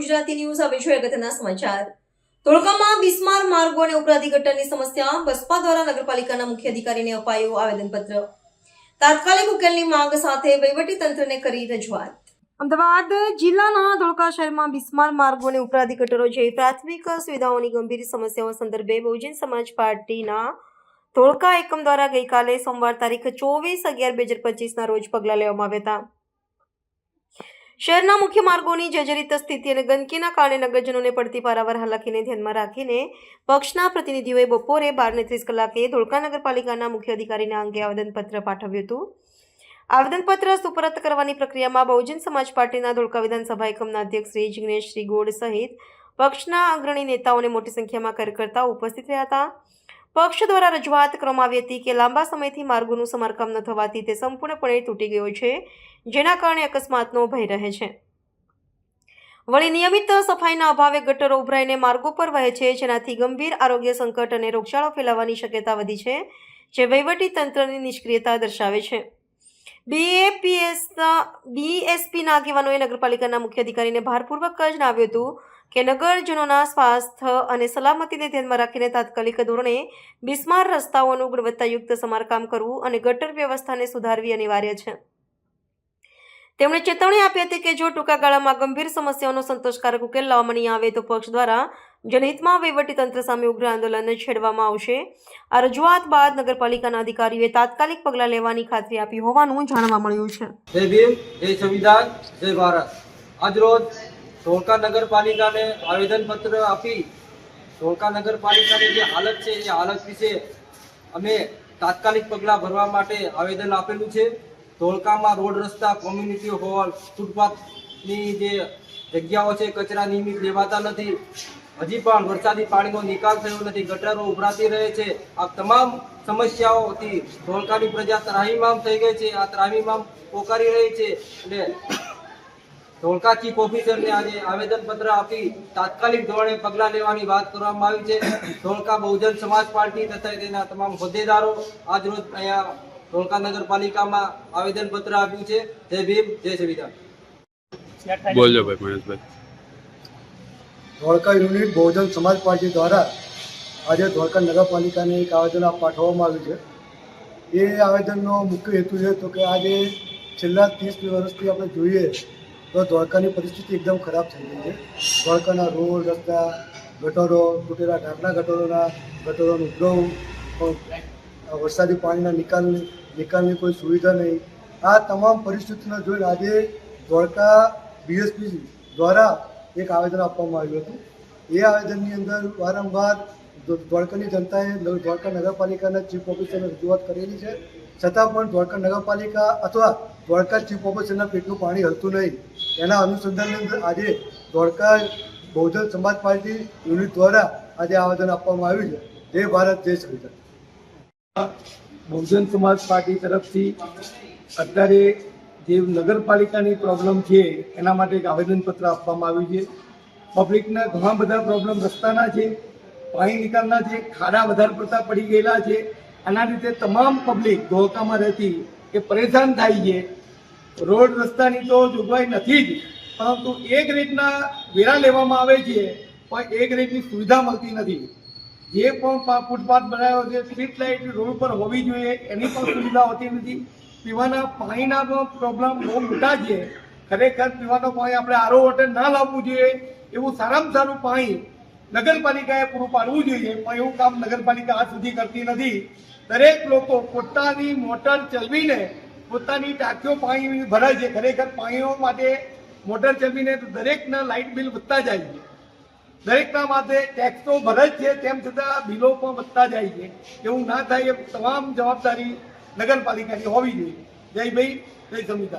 Gujarati news હવે જોઈએ અગત્યના સમાચાર. ધોળકામાં બિસ્માર માર્ગો અને ઉપરાધી ગટરની સમસ્યા, બસપા દ્વારા નગરપાલિકાના મુખ્ય અધિકારીને અપાયું આવેદનપત્ર. તાત્કાલિક ઉકેલની માંગ સાથે વહીવટી તંત્રને કરી રજૂઆત. અમદાવાદ જિલ્લાના ધોળકા શહેરમાં બિસ્માર માર્ગો અને ઉપરાધી ગટરો જેવી પ્રાથમિક સુવિધાઓની ગંભીર સમસ્યાઓ સંદર્ભે બહુજન સમાજ પાર્ટીના ધોળકા એકમ દ્વારા ગઈકાલે સોમવાર તારીખ ચોવીસ અગિયાર બે હજાર પચીસના રોજ પગલાં લેવામાં આવ્યા હતા. શહેરના મુખ્ય માર્ગોની જર્જરિત સ્થિતિ અને ગંદકીના કારણે નગરજનોને પડતી પારાવાર હાલાકીને ધ્યાનમાં રાખીને પક્ષના પ્રતિનિધિઓએ બપોરે બારને ત્રીસ કલાકે ધોળકા નગરપાલિકાના મુખ્ય અધિકારીને અંગે આવેદનપત્ર પાઠવ્યું હતું. આવેદનપત્ર સુપરત કરવાની પ્રક્રિયામાં બહુજન સમાજ પાર્ટીના ધોળકા વિધાનસભા એકમના અધ્યક્ષ શ્રી જિગ્નેશ શ્રી ગોડ સહિત પક્ષના અગ્રણી નેતાઓને મોટી સંખ્યામાં કાર્યકર્તાઓ ઉપસ્થિત રહ્યા હતા. પક્ષ દ્વારા રજૂઆત કરવામાં આવી હતી કે લાંબા સમયથી માર્ગોનું સમારકામ ન થવાથી તે સંપૂર્ણપણે તૂટી ગયો છે, જેના કારણે અકસ્માતનો ભય રહે છે. વળી નિયમિત સફાઈના અભાવે ગટરો ઉભરાઈને માર્ગો પર વહે છે, જેનાથી ગંભીર આરોગ્ય સંકટ અને રોગચાળો ફેલાવાની શક્યતા વધી છે, જે વહીવટી તંત્રની નિષ્ક્રિયતા દર્શાવે છે. બીએપીએસના બીએસપીના આગેવાનોએ નગરપાલિકાના મુખ્ય અધિકારીને ભારપૂર્વક જણાવ્યું હતું કે નગરજનોના સ્વાસ્થ્ય અને સલામતીને ધ્યાનમાં રાખીને તાત્કાલિક ધોરણે બિસ્માર રસ્તાઓનું ગુણવત્તાયુક્ત સમારકામ કરવું અને ગટર વ્યવસ્થાને સુધારવી અનિવાર્ય છે. તેમણે ચેતવણી આપી હતી કે જો ટૂંકા ગાળામાં ગંભીર સમસ્યાઓનો સંતોષકારક ઉકેલ લાવવામાં નહીં આવે તો પક્ષ દ્વારા જનહિતમાં વહીવટીતંત્ર સામે ઉગ્ર આંદોલનને છેડવામાં આવશે. આ રજૂઆત બાદ નગરપાલિકાના અધિકારીઓએ તાત્કાલિક પગલાં લેવાની ખાતરી આપી હોવાનું જાણવા મળ્યું છે. જય ભીમ, જય સંવિધાન, જય ભારત. આજરોજ ધોળકા નગરપાલિકાને આવેદનપત્ર આપી ધોળકા નગરપાલિકાની જે હાલત છે, એ હાલત વિશે અમે તાત્કાલિક પગલાં ભરવા માટે આવેદન આપેલું છે. ધોળકામાં રોડ રસ્તા કોમ્યુનિટી હોલ ફૂટપાથની જે જગ્યાઓ છે, કચરા નિયમિત લેવાતા નથી. હજી પણ વરસાદી પાણીનો નિકાલ થયો નથી, ગટરો ઉભરાતી રહે છે. આ તમામ સમસ્યાઓથી ધોળકાની પ્રજા ત્રાહીમામ થઈ ગઈ છે, આ ત્રાહીમામ પોકારી રહી છે. એટલે ધોળકા ચીફ ઓફિસરને આજે આવેદનપત્ર આપી તાત્કાલિક ધોરણે પગલાં લેવાની વાત કરવામાં આવી છે. ધોળકા બહુજન સમાજ પાર્ટી તથા તેના તમામ હોદ્દેદારો આજ રોજ અહીંયા ધોળકા નગરપાલિકામાં આવેદનપત્ર આપ્યું છે. જય ભીમ જય સંવિધાન. બોલજો ભાઈ મહેશભાઈ. ધોળકા યુનિટ બહુજન સમાજ પાર્ટી દ્વારા આજે ધોળકા નગરપાલિકાને એક આવેદન પાઠવવામાં આવ્યું છે. એ આવેદનનો મુખ્ય હેતુ છે તો કે આજે છેલ્લા ત્રીસ વર્ષથી આપણે જોઈએ તો દ્વારકાની પરિસ્થિતિ એકદમ ખરાબ થઈ ગઈ છે. ધોળકાના રોડ, રસ્તા, ગટરો, તૂટેલા ઢાંકના ગટરોના ગટરોનું ઉદ્ભવ વરસાદી પાણીના નિકાલની નિકાલની કોઈ સુવિધા નહીં. આ તમામ પરિસ્થિતિને જોઈને આજે દ્વારકા બીએસપી દ્વારા એક આવેદન આપવામાં આવ્યું હતું. એ આવેદનની અંદર વારંવાર દ્વારકાની જનતાએ દ્વારકા નગરપાલિકાના ચીફ ઓફિસરને રજૂઆત કરેલી છે. છતાં પણ દ્વારકા નગરપાલિકા અથવા ધોળકા ચીફ ઓફિસરના પેટનું પાણી હલતું નહીં. એના અનુસંધાનની અંદર આજે ધોળકા બહુજન સમાજ પાર્ટી યુનિટ દ્વારા આજે આવેદન આપવામાં આવ્યું છે. જય ભારત, જય શ્રી બહુજન સમાજ પાર્ટી તરફથી અત્યારે જે નગરપાલિકાની પ્રોબ્લેમ છે, એના માટે એક આવેદનપત્ર આપવામાં આવ્યું છે. પબ્લિકના ઘણા બધા પ્રોબ્લેમ રસ્તાના છે, પાણી નિકાલના છે, ખાડા વધારે પડતા પડી ગયેલા છે. આના લીધે તમામ પબ્લિક ધોળકામાં રહેતી એ પરેશાન થાય છે રોડ રસ્તાની તો જોગવાઈ નથી જ. પરંતુ એક રીતના વેરા લેવામાં આવે છે, પણ એક રીતની સુવિધા મળતી નથી. જે પણ ફૂટપાથ બનાવ્યો છે સ્ટ્રીટ લાઇટ રોડ પર હોવી જોઈએ, એની પણ સુવિધા હોતી નથી. પીવાના પાણીના પણ પ્રોબ્લેમ બહુ મોટા છે. ખરેખર પીવાનું પાણી આપણે આરો વોટર ના લાવવું જોઈએ, એવું સારામાં સારું પાણી નગરપાલિકાએ પૂરું પાડવું જોઈએ, પણ એવું કામ નગરપાલિકા આજ સુધી કરતી નથી. દરેક લોકો પોતાની મોટર ચલાવીને પોતાની ટાંકીઓ પાણી ભરાય છે. ખરેખર પાણીઓ માટે મોટર ચલાવીને દરેકના લાઇટ બિલ વધતા જાય છે. દરેકના માટે ટેક્સ તો ભરાય છે, તેમ છતાં બિલો પણ વધતા જાય છે. એવું ના થાય એ તમામ જવાબદારી નગરપાલિકાની હોવી જોઈએ. જય ભાઈ, જય સંવિધાન